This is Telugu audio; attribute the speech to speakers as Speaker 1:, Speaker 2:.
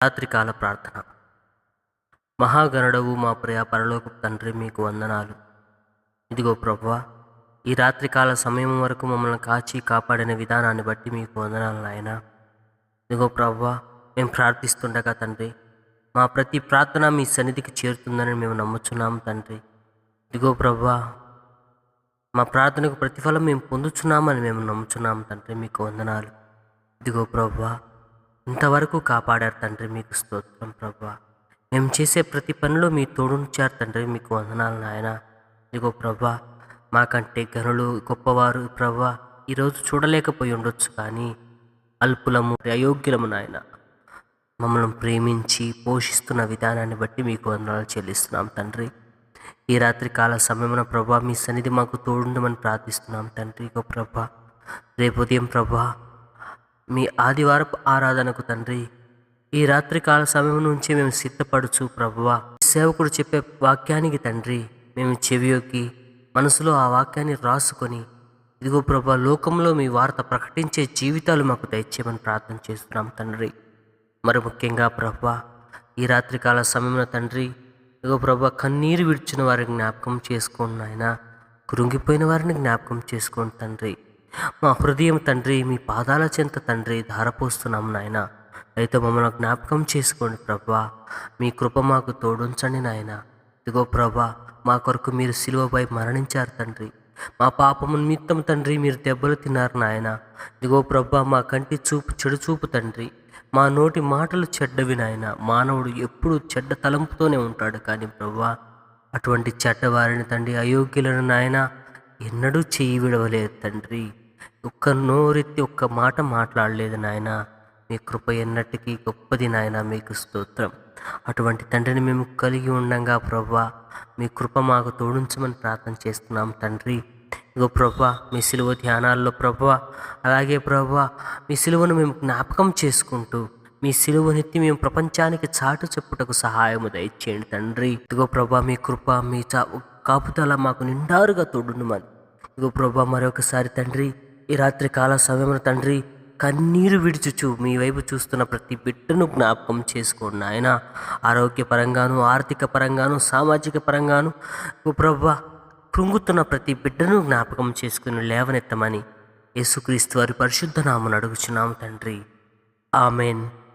Speaker 1: రాత్రికాల ప్రార్థన. మహాగణుడవు మా ప్రియ పరలోకపు తండ్రి మీకు వందనాలు. ఇదిగో ప్రభువా ఈ రాత్రికాల సమయం వరకు మమ్మల్ని కాచి కాపాడిన విధానాన్ని బట్టి మీకు వందనాలు నాయన. ఇదిగో ప్రభువా మేము ప్రార్థిస్తుండగా తండ్రి మా ప్రతి ప్రార్థన మీ సన్నిధికి చేరుతుందని మేము నమ్ముచున్నాము తండ్రి. ఇదిగో ప్రభువా మా ప్రార్థనకు ప్రతిఫలం మేము పొందుచున్నామని మేము నమ్ముచున్నాము తండ్రి మీకు వందనాలు. ఇదిగో ప్రభువా ఇంతవరకు కాపాడారు తండ్రి మీకు స్తోత్రం ప్రభా. మేము చేసే ప్రతి పనిలో మీ తోడుంచారు తండ్రి మీకు వందనాలు నాయన. ఇదిగో ప్రభా మాకంటే గనులు గొప్పవారు ప్రభా ఈరోజు చూడలేకపోయి ఉండొచ్చు కానీ అల్పులము అయోగ్యులము నాయన. మమ్మల్ని ప్రేమించి పోషిస్తున్న విధానాన్ని బట్టి మీకు వందనాలు చెల్లిస్తున్నాం తండ్రి. ఈ రాత్రి కాల సమయమున ప్రభా మీ సన్నిధి మాకు తోడుండమని ప్రార్థిస్తున్నాం తండ్రి. ఇగో ప్రభా రేపు ఉదయం ప్రభా మీ ఆదివారపు ఆరాధనకు తండ్రి ఈ రాత్రికాల సమయం నుంచి మేము సిద్ధపడుచు ప్రభువా. సేవకుడు చెప్పే వాక్యానికి తండ్రి మేము చెవియొక్కి మనసులో ఆ వాక్యాన్ని రాసుకొని ఇదిగో ప్రభా లోకంలో మీ వార్త ప్రకటించే జీవితాలు మాకు దయచేయమని ప్రార్థన చేస్తున్నాం తండ్రి. మరి ముఖ్యంగా ప్రభా ఈ రాత్రికాల సమయంలో తండ్రి ఇదిగో ప్రభా కన్నీరు విడిచిన వారిని జ్ఞాపకం చేసుకోండి ఆయన కృంగిపోయిన వారిని జ్ఞాపకం చేసుకోండి తండ్రి. మా హృదయం తండ్రి మీ పాదాల చెంత తండ్రి ధారపోస్తున్నాం నాయన. అయితే మమ్మల్ని జ్ఞాపకం చేసుకోండి ప్రభా. మీ కృప మాకు తోడుంచండి నాయన. ఇదిగో ప్రభా మా కొరకు మీరు సిలువపై మరణించారు తండ్రి. మా పాపము నిమిత్తం తండ్రి మీరు దెబ్బలు తిన్నారు నాయన. ఇదిగో ప్రభా మా కంటి చూపు చెడు చూపు తండ్రి. మా నోటి మాటలు చెడ్డవి నాయన. మానవుడు ఎప్పుడు చెడ్డ తలంపుతోనే ఉంటాడు కానీ ప్రభా అటువంటి చెడ్డవారిని తండ్రి అయోగ్యులను నాయన ఎన్నడూ చేయి విడవలేదు తండ్రి. ఒక్క నోరెత్తి ఒక్క మాట మాట్లాడలేదు నాయన. మీ కృప ఎన్నటికీ గొప్పది నాయన మీకు స్తోత్రం. అటువంటి తండ్రిని మేము కలిగి ఉండంగా ప్రభా. మీ కృప మాకు తోడించమని ప్రార్థన చేస్తున్నాం తండ్రి. ఇగో ప్రభా మీ సిలువ ధ్యానాల్లో ప్రభా. అలాగే ప్రభా మీ సిలువను మేము జ్ఞాపకం చేసుకుంటూ మీ సిలువనెత్తి మేము ప్రపంచానికి చాటు చెప్పుటకు సహాయము దయచేయండి తండ్రి. ఇదిగో ప్రభా మీ కృప మీ చా కాపుదల మాకు నిండారుగా తోడునుమని ఇగో ప్రభా మరొకసారి తండ్రి ఈ రాత్రి కాల సమయంలో తండ్రి కన్నీరు విడుచుచు. మీ వైపు చూస్తున్న ప్రతి బిడ్డను జ్ఞాపకం చేసుకోండి ఆయన ఆరోగ్యపరంగాను ఆర్థిక పరంగాను సామాజిక పరంగాను ఓ ప్రభా కృంగుతున్న ప్రతి బిడ్డను జ్ఞాపకం చేసుకుని లేవనెత్తమని యేసుక్రీస్తు వారి పరిశుద్ధ నామను అడుగుచున్నాము తండ్రి. ఆమెన్.